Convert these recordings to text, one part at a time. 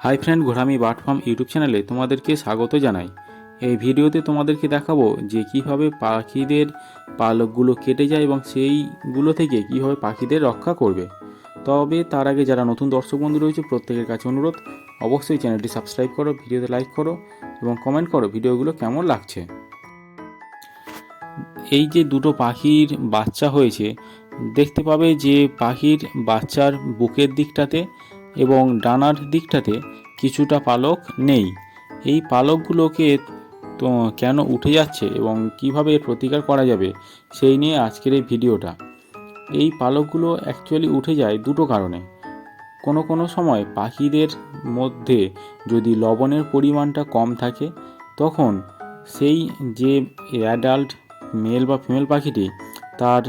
Hi friend Ghorami bird YouTube চ্যানেলে তোমাদেরকে স্বাগত জানাই। এই ভিডিওতে তোমাদেরকে দেখাবো যে কীভাবে পাখিদের পালকগুলো কেটে যায় এবং সেইগুলো থেকে কীভাবে পাখিদের রক্ষা করবে। তবে তার আগে যারা নতুন দর্শক বন্ধু রয়েছে, প্রত্যেকের কাছে অনুরোধ, অবশ্যই চ্যানেলটি সাবস্ক্রাইব করো, ভিডিওতে লাইক করো এবং কমেন্ট করো ভিডিওগুলো কেমন লাগছে। এই যে দুটো পাখির বাচ্চা হয়েছে, দেখতে পাবে যে পাখির বাচ্চার বুকের দিকটাতে এবং ডানার দিকটাতে কিছুটা পালক নেই। এই পালকগুলোকে তো কেন উঠে যাচ্ছে এবং কীভাবে এর প্রতিকার করা যাবে, সেই নিয়ে আজকের এই ভিডিওটা। এই পালকগুলো অ্যাকচুয়ালি উঠে যায় দুটো কারণে। কোনো কোনো সময় পাখিদের মধ্যে যদি লবণের পরিমাণটা কম থাকে, তখন সেই যে অ্যাডাল্ট মেল বা ফিমেল পাখিটি, তার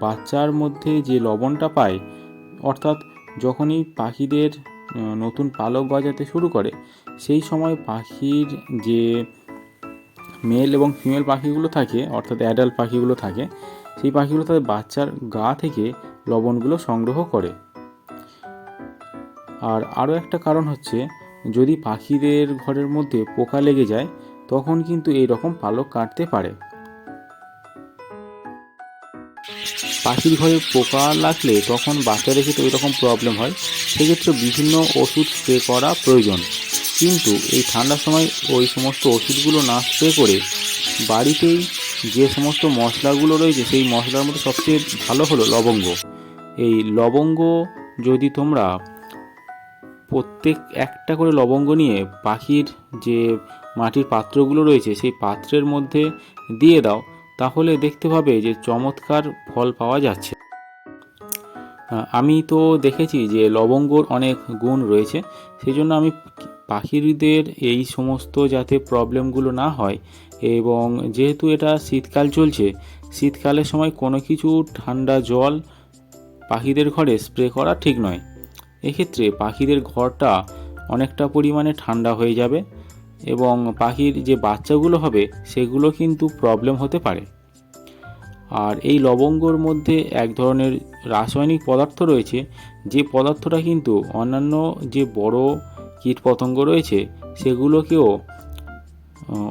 বাচ্চার মধ্যে যে লবণটা পায়, অর্থাৎ যখনই পাখিদের নতুন পালক গজাতে শুরু করে, সেই সময় পাখির যে মেল এবং ফিমেল পাখিগুলো থাকে, অর্থাৎ অ্যাডাল্ট পাখিগুলো থাকে, সেই পাখিগুলো তাদের বাচ্চার গা থেকে লবণগুলো সংগ্রহ করে। আর আরও একটা কারণ হচ্ছে, যদি পাখিদের ঘরের মধ্যে পোকা লেগে যায়, তখন কিন্তু এই রকম পালক কাটতে পারে। পাখির ঘরে পোকা লাগলে তখন বাচ্চাদের ক্ষেত্রে ওই রকম প্রবলেম হয়। সেক্ষেত্রে বিভিন্ন ওষুধ স্প্রে করা প্রয়োজন। কিন্তু এই ঠান্ডার সময় ওই সমস্ত ওষুধগুলো না স্প্রে করে বাড়িতেই যে সমস্ত মশলাগুলো রয়েছে, সেই মশলার মধ্যে সবচেয়ে ভালো হলো লবঙ্গ। এই লবঙ্গ যদি তোমরা প্রত্যেক একটা করে লবঙ্গ নিয়ে পাখির যে মাটির পাত্রগুলো রয়েছে, সেই পাত্রের মধ্যে দিয়ে দাও তাহলে দেখতে পাবে যে চমৎকার ফল পাওয়া যাচ্ছে। আমি তো দেখেছি যে লবঙ্গর অনেক গুণ রয়েছে সেই জন্য আমি পাখিদের এই সমস্ত যাতে প্রবলেমগুলো না হয় এবং যেহেতু এটা শীতকাল চলছে, শীতকালের সময় কোনো কিছু ঠান্ডা জল পাখিদের ঘরে স্প্রে করা ঠিক নয়। এক্ষেত্রে পাখিদের ঘরটা অনেকটা পরিমাণে ঠান্ডা হয়ে যাবে এবং পাখির যে বাচ্চাগুলো হবে, সেগুলো কিন্তু প্রবলেম হতে পারে। আর এই লবঙ্গর মধ্যে এক ধরনের রাসায়নিক পদার্থ রয়েছে, যে পদার্থটা কিন্তু অন্যান্য যে বড় কীটপতঙ্গ রয়েছে, সেগুলোকেও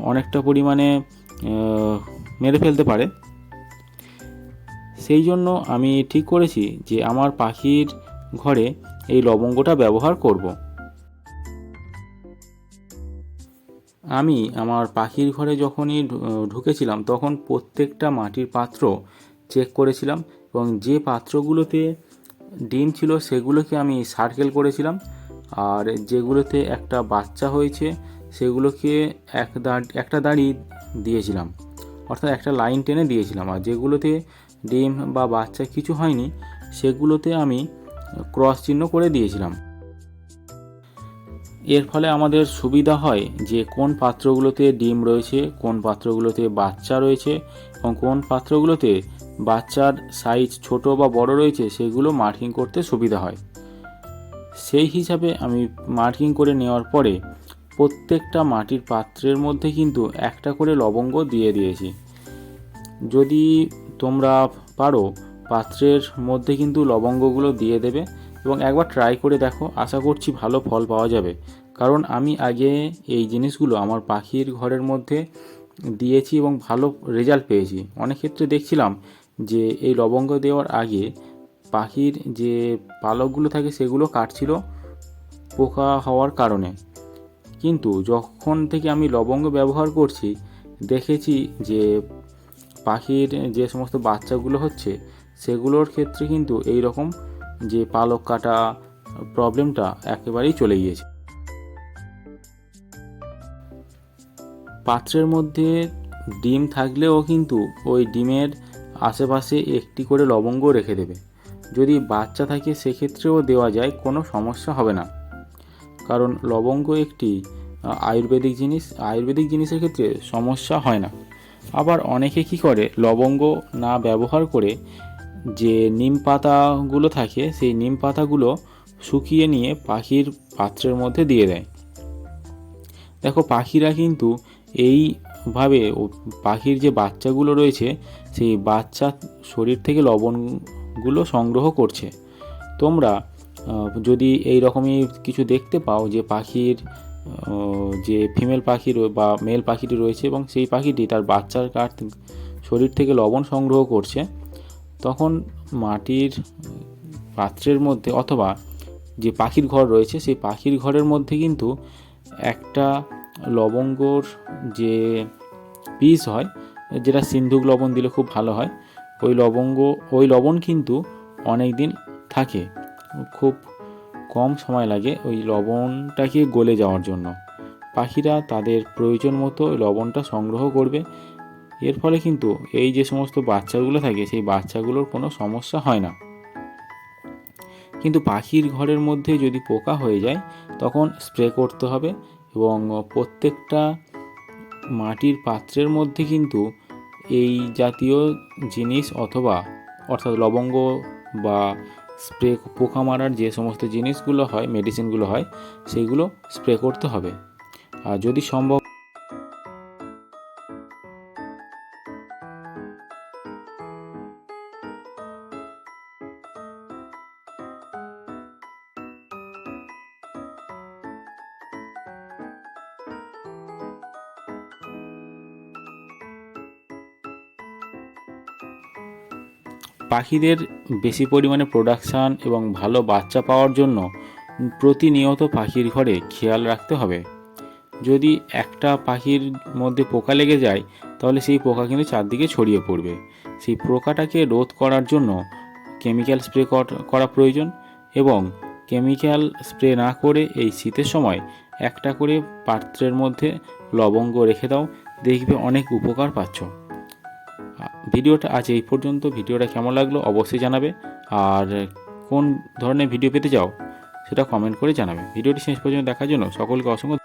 অনেকটা পরিমাণে মেরে ফেলতে পারে। সেই জন্য আমি ঠিক করেছি যে আমার পাখির ঘরে এই লবঙ্গটা ব্যবহার করব। আমি আমার পাখির ঘরে যখনই ঢুকেছিলাম, তখন প্রত্যেকটা মাটির পাত্র চেক করেছিলাম এবং যে পাত্রগুলোতে ডিম ছিল সেগুলোকে আমি সার্কেল করেছিলাম। আর যেগুলোতে একটা বাচ্চা হয়েছে, সেগুলোকে এক দাঁড়, একটা দাঁড়ি দিয়েছিলাম। অর্থাৎ একটা লাইন টেনে দিয়েছিলাম। আর যেগুলোতে ডিম বা বাচ্চা কিছু হয়নি, সেগুলোতে আমি ক্রস চিহ্ন করে দিয়েছিলাম। এর ফলে আমাদের সুবিধা হয় যে কোন পাত্রগুলোতে ডিম রয়েছে, কোন পাত্রগুলোতে বাচ্চা রয়েছে এবং কোন পাত্রগুলোতে বাচ্চার সাইজ ছোট বা বড় রয়েছে সেগুলো মার্কিং করতে সুবিধা হয়। সেই হিসাবে আমি মার্কিং করে নেওয়ার পরে প্রত্যেকটা মাটির পাত্রের মধ্যে কিন্তু একটা করে লবঙ্গ দিয়ে দিয়েছি। যদি তোমরা পারো, পাত্রের মধ্যে কিন্তু লবঙ্গগুলো দিয়ে দেবে। এবং একবার ট্রাই করে দেখো, আশা করছি ভালো ফল পাওয়া যাবে। কারণ আমি আগে এই জিনিসগুলো আমার পাখির ঘরের মধ্যে দিয়েছি এবং ভালো রেজাল্ট পেয়েছি। অনেক ক্ষেত্রে দেখছিলাম যে এই লবঙ্গ দেওয়ার আগে পাখির যে পালকগুলো থাকে সেগুলো কাটছিল পোকা হওয়ার কারণে। কিন্তু যখন থেকে আমি লবঙ্গ ব্যবহার করছি, দেখেছি যে পাখির যে সমস্ত বাচ্চাগুলো হচ্ছে, সেগুলোর ক্ষেত্রে কিন্তু এই রকম যে পালক কাটা প্রবলেমটা একেবারেই চলে গিয়েছে। পাত্রের মধ্যে ডিম থাকলেও কিন্তু ওই ডিমের আশেপাশে একটি করে লবঙ্গ রেখে দেবে। যদি বাচ্চা থাকে সেক্ষেত্রেও দেওয়া যায়, কোনো সমস্যা হবে না। কারণ লবঙ্গ একটি আয়ুর্বেদিক জিনিস। আয়ুর্বেদিক জিনিসের ক্ষেত্রে সমস্যা হয় না। আবার অনেকে কি করে, লবঙ্গ না ব্যবহার করে যে নিম পাতাগুলো থাকে, সেই নিম পাতাগুলো শুকিয়ে নিয়ে পাখির পাত্রের মধ্যে দিয়ে দেয়। দেখো, পাখিরা কিন্তু এইভাবে পাখির যে বাচ্চাগুলো রয়েছে, সেই বাচ্চা শরীর থেকে লবণগুলো সংগ্রহ করছে। তোমরা যদি এই রকমই কিছু দেখতে পাও যে পাখির যে ফিমেল পাখি বা মেল পাখিটি রয়েছে এবং সেই পাখিটি তার বাচ্চার কাঠ শরীর থেকে লবণ সংগ্রহ করছে তখন মাটির পাত্রের মধ্যে অথবা যে পাখির ঘর রয়েছে, সেই পাখির ঘরের মধ্যে কিন্তু একটা লবঙ্গর যে পিস হয়, যেটা সিন্ধুক লবণ দিলে খুব ভালো হয়, ওই লবঙ্গ, ওই লবণ কিন্তু অনেক দিন থাকে। খুব কম সময় লাগে ওই লবণটাকে গলে যাওয়ার জন্য। পাখিরা তাদের প্রয়োজন মতো লবণটা সংগ্রহ করবে এর ফলে কিন্তু এই যে সমস্ত বাচ্চাগুলো থাকে, সেই বাচ্চাগুলোর কোনো সমস্যা হয় না। কিন্তু পাখির ঘরের মধ্যে যদি পোকা হয়ে যায়, তখন স্প্রে করতে হবে এবং প্রত্যেকটা মাটির পাত্রের মধ্যে কিন্তু এই জাতীয় জিনিস অথবা অর্থাৎ লবঙ্গ বা স্প্রে পোকা মারার যে সমস্ত জিনিসগুলো হয় মেডিসিনগুলো হয় সেইগুলো স্প্রে করতে হবে। আর যদি সম্ভব পাখিদের বেশি পরিমাণে প্রোডাকশান এবং ভালো বাচ্চা পাওয়ার জন্য প্রতিনিয়ত পাখির ঘরে খেয়াল রাখতে হবে। যদি একটা পাখির মধ্যে পোকা লেগে যায়, তাহলে সেই পোকা কিন্তু চারদিকে ছড়িয়ে পড়বে। সেই পোকাটাকে রোধ করার জন্য কেমিক্যাল স্প্রে করা প্রয়োজন এবং কেমিক্যাল স্প্রে না করে এই শীতের সময় একটা করে পাত্রের মধ্যে লবঙ্গ রেখে দাও, দেখবে অনেক উপকার পাচ্ছ। ভিডিওটা আজ এই পর্যন্ত। ভিডিওটা কেমন লাগল অবশ্যই জানাবে। আর কোন ধরনের ভিডিও পেতে চাও, সেটা কমেন্ট করে জানাবে। ভিডিওটি শেষ পর্যন্ত দেখার জন্য সকলকে অসংখ্য